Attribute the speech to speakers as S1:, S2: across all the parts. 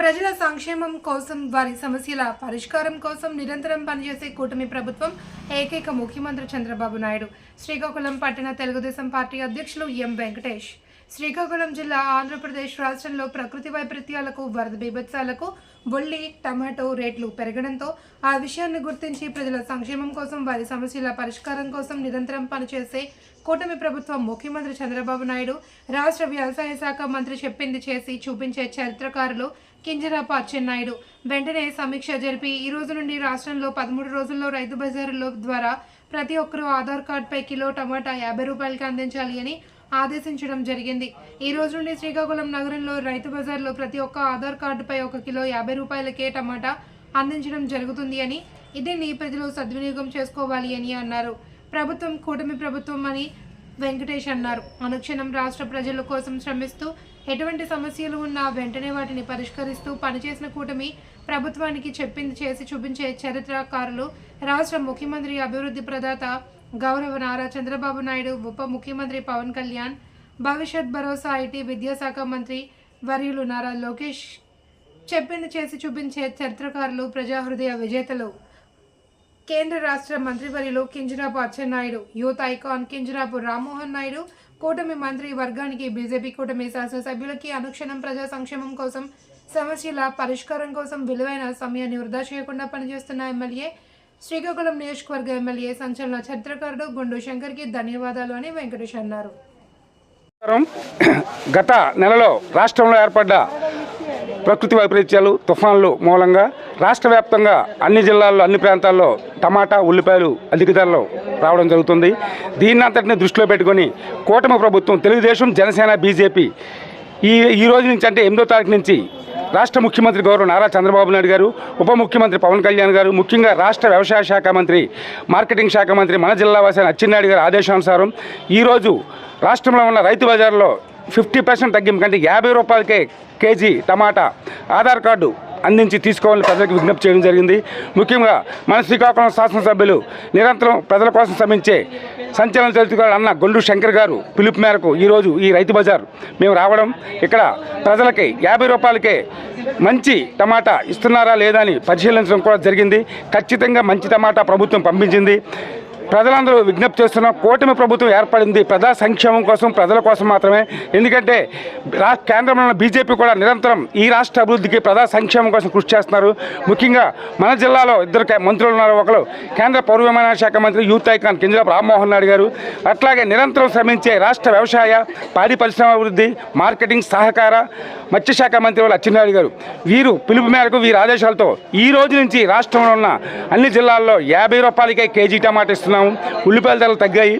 S1: ప్రజల సంక్షేమం కోసం వారి సమస్యల పరిష్కారం కోసం నిరంతరం పనిచేసే కూటమి ప్రభుత్వం ఏకైక ముఖ్యమంత్రి చంద్రబాబు నాయుడు. శ్రీకాకుళం పట్టణ తెలుగుదేశం పార్టీ అధ్యక్షులు ఎం వెంకటేష్. శ్రీకాకుళం జిల్లా ఆంధ్రప్రదేశ్ రాష్ట్రంలో ప్రకృతి వైపరీత్యాలకు వరద బీభత్సాలకు బొల్లి టమాటో రేట్లు పెరగడంతో ఆ విషయాన్ని గుర్తించి ప్రజల సంక్షేమం కోసం వారి సమస్యల పరిష్కారం కోసం నిరంతరం పనిచేసే కూటమి ప్రభుత్వం ముఖ్యమంత్రి చంద్రబాబు నాయుడు రాష్ట్ర వ్యవసాయ శాఖ మంత్రి చెప్పింది చేసి చూపించే చరిత్రకారులు కింజరాపు అచ్చెన్నాయుడు. వెంటనే సమీక్ష జరిపి ఈ రోజు నుండి రాష్ట్రంలో పదమూడు రోజుల్లో రైతు బజారుల ద్వారా ప్రతి ఒక్కరూ ఆధార్ కార్డుపై కిలో టమాటా యాభై రూపాయలకి అందించాలి అని ఆదేశించడం జరిగింది. ఈ రోజు నుండి శ్రీకాకుళం నగరంలో రైతు బజార్లో ప్రతి ఒక్క ఆధార్ కార్డుపై ఒక కిలో యాభై రూపాయలకే టమాటా అందించడం జరుగుతుంది అని దీన్ని ప్రజలు సద్వినియోగం చేసుకోవాలి అని అన్నారు. ప్రభుత్వం కూటమి ప్రభుత్వం అని వెంకటేష్ అన్నారు. అనుక్షణం రాష్ట్ర ప్రజల కోసం శ్రమిస్తూ ఎటువంటి సమస్యలు ఉన్నా వెంటనే వాటిని పరిష్కరిస్తూ పనిచేసిన కూటమి ప్రభుత్వానికి చెప్పింది చేసి చూపించే చరిత్రకారులు రాష్ట్ర ముఖ్యమంత్రి అభివృద్ధి ప్రదాత గౌరవ నారా చంద్రబాబు నాయుడు ఉప ముఖ్యమంత్రి పవన్ కళ్యాణ్ భవిష్యత్ భరోసా ఐటీ విద్యాశాఖ మంత్రి వర్యులు నారా లోకేష్ చెప్పింది చేసి చూపించే చరిత్రకారులు ప్రజాహృదయ విజేతలు. కేంద్ర రాష్ట్ర మంత్రివర్యులు కింజరాపు అచ్చెన్నాయుడు యూత్ ఐకాన్ కింజరాపు రామ్మోహన్ నాయుడు కూటమి మంత్రి వర్గానికి బీజేపీ కూటమి శాసనసభ్యులకి అనుక్షణం ప్రజా సంక్షేమం కోసం సమస్యల పరిష్కారం కోసం విలువైన సమయాన్ని వృధా చేయకుండా పనిచేస్తున్న ఎమ్మెల్యే శ్రీకాకుళం నియోజకవర్గ ఎమ్మెల్యే సంచలన చరిత్రకారుడు గుండు శంకర్కి ధన్యవాదాలు అని వెంకటేష్ అన్నారు.
S2: గత నెలలో రాష్ట్రంలో ఏర్పడ్డ ప్రకృతి వైపరీత్యాలు తుఫాన్లు మూలంగా రాష్ట్ర వ్యాప్తంగా అన్ని జిల్లాల్లో అన్ని ప్రాంతాల్లో టమాటా ఉల్లిపాయలు అధిక ధరలు రావడం జరుగుతుంది. దీన్నంతటిని దృష్టిలో పెట్టుకొని కూటమి ప్రభుత్వం తెలుగుదేశం జనసేన బీజేపీ ఈ ఈ రోజు నుంచి అంటే ఎనిమిదో తారీఖు నుంచి రాష్ట్ర ముఖ్యమంత్రి గౌరవ నారా చంద్రబాబు నాయుడు గారు ఉప ముఖ్యమంత్రి పవన్ కళ్యాణ్ గారు ముఖ్యంగా రాష్ట్ర వ్యవసాయ శాఖ మంత్రి మార్కెటింగ్ శాఖ మంత్రి మన జిల్లావాసి అచ్చెన్నాయుడు గారి ఆదేశానుసారం ఈరోజు రాష్ట్రంలో ఉన్న రైతు బజార్లో ఫిఫ్టీ పర్సెంట్ తగ్గింపు కంటే యాభై రూపాయలకే కేజీ టమాటా ఆధార్ కార్డు అందించి తీసుకోవాలని ప్రజలకు విజ్ఞప్తి చేయడం జరిగింది. ముఖ్యంగా మన శ్రీకాకుళం శాసనసభ్యులు నిరంతరం ప్రజల కోసం శ్రమించే సంచలన చరిత్రకారు అన్న గొండు శంకర్ గారు పిలుపు మేరకు ఈరోజు ఈ రైతు బజార్ మేము రావడం. ఇక్కడ ప్రజలకి యాభై రూపాయలకే మంచి టమాటా ఇస్తున్నారా లేదా అని పరిశీలించడం కూడా జరిగింది. ఖచ్చితంగా మంచి టమాటా ప్రభుత్వం పంపించింది. ప్రజలందరూ విజ్ఞప్తి చేస్తున్నాం కూటమి ప్రభుత్వం ఏర్పడింది. ప్రజా సంక్షేమం కోసం ప్రజల కోసం మాత్రమే. ఎందుకంటే రా కేంద్రంలో బీజేపీ కూడా నిరంతరం ఈ రాష్ట్ర అభివృద్ధికి ప్రజా సంక్షేమం కోసం కృషి చేస్తున్నారు. ముఖ్యంగా మన జిల్లాలో ఇద్దరు మంత్రులు ఉన్నారు. ఒకరు కేంద్ర పౌర శాఖ మంత్రి యూత్ ఐకాన్ కింజరాపు రామ్మోహన్ నాయుడు గారు. అట్లాగే నిరంతరం శ్రమించే రాష్ట్ర వ్యవసాయ పాడి పరిశ్రమ అభివృద్ధి మార్కెటింగ్ సహకార మత్స్యశాఖ మంత్రి వాళ్ళు అచ్చెన్నాయుడు గారు. వీరు పిలుపు మేరకు వీరి ఆదేశాలతో ఈ రోజు నుంచి రాష్ట్రంలో ఉన్న అన్ని జిల్లాల్లో యాభై రూపాయలకే కేజీ టమాటా చేస్తున్నాము. ఉల్లిపాయల ధరలు తగ్గాయి.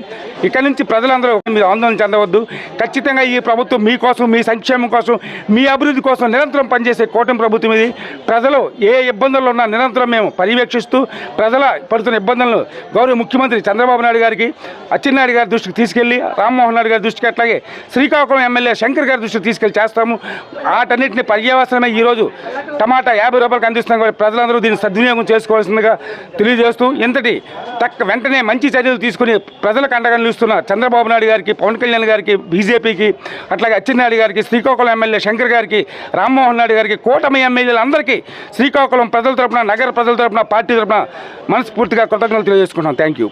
S2: ఇక్కడి నుంచి ప్రజలందరూ మీరు ఆందోళన చెందవద్దు. ఖచ్చితంగా ఈ ప్రభుత్వం మీకోసం మీ సంక్షేమం కోసం మీ అభివృద్ధి కోసం నిరంతరం పనిచేసే కూటమి ప్రభుత్వం ఇది. ప్రజలు ఏ ఇబ్బందుల్లో ఉన్నా నిరంతరం మేము పర్యవేక్షిస్తూ ప్రజల పడుతున్న ఇబ్బందులను గౌరవ ముఖ్యమంత్రి చంద్రబాబు నాయుడు గారికి అచ్చెన్నాయుడు గారి దృష్టికి తీసుకెళ్ళి రామ్మోహన్ నాయుడు గారి దృష్టికి అట్లాగే శ్రీకాకుళం ఎమ్మెల్యే శంకర్ గారి దృష్టికి తీసుకెళ్ళి చేస్తాము. వాటన్నింటిని పర్యవసరమే ఈరోజు టమాటా యాభై రూపాయలకు అందిస్తున్నాం కాబట్టి ప్రజలందరూ దీన్ని సద్వినియోగం చేసుకోవాల్సిందిగా తెలియజేస్తూ ఇంతటి తక్క వెంటనే మంచి చర్యలు తీసుకుని ప్రజలకు అండగా నిలుస్తున్న చంద్రబాబు నాయుడు గారికి పవన్ కళ్యాణ్ గారికి బీజేపీకి అట్లాగే అచ్చెన్నాయుడు గారికి శ్రీకాకుళం ఎమ్మెల్యే శంకర్ గారికి రామ్మోహన్ నాయుడు గారికి కూటమి ఎమ్మెల్యేలందరికీ శ్రీకాకుళం ప్రజల తరపున నగర ప్రజల తరపున పార్టీ తరపున మనస్ఫూర్తిగా కృతజ్ఞతలు తెలియజేసుకుంటున్నాం. Thank you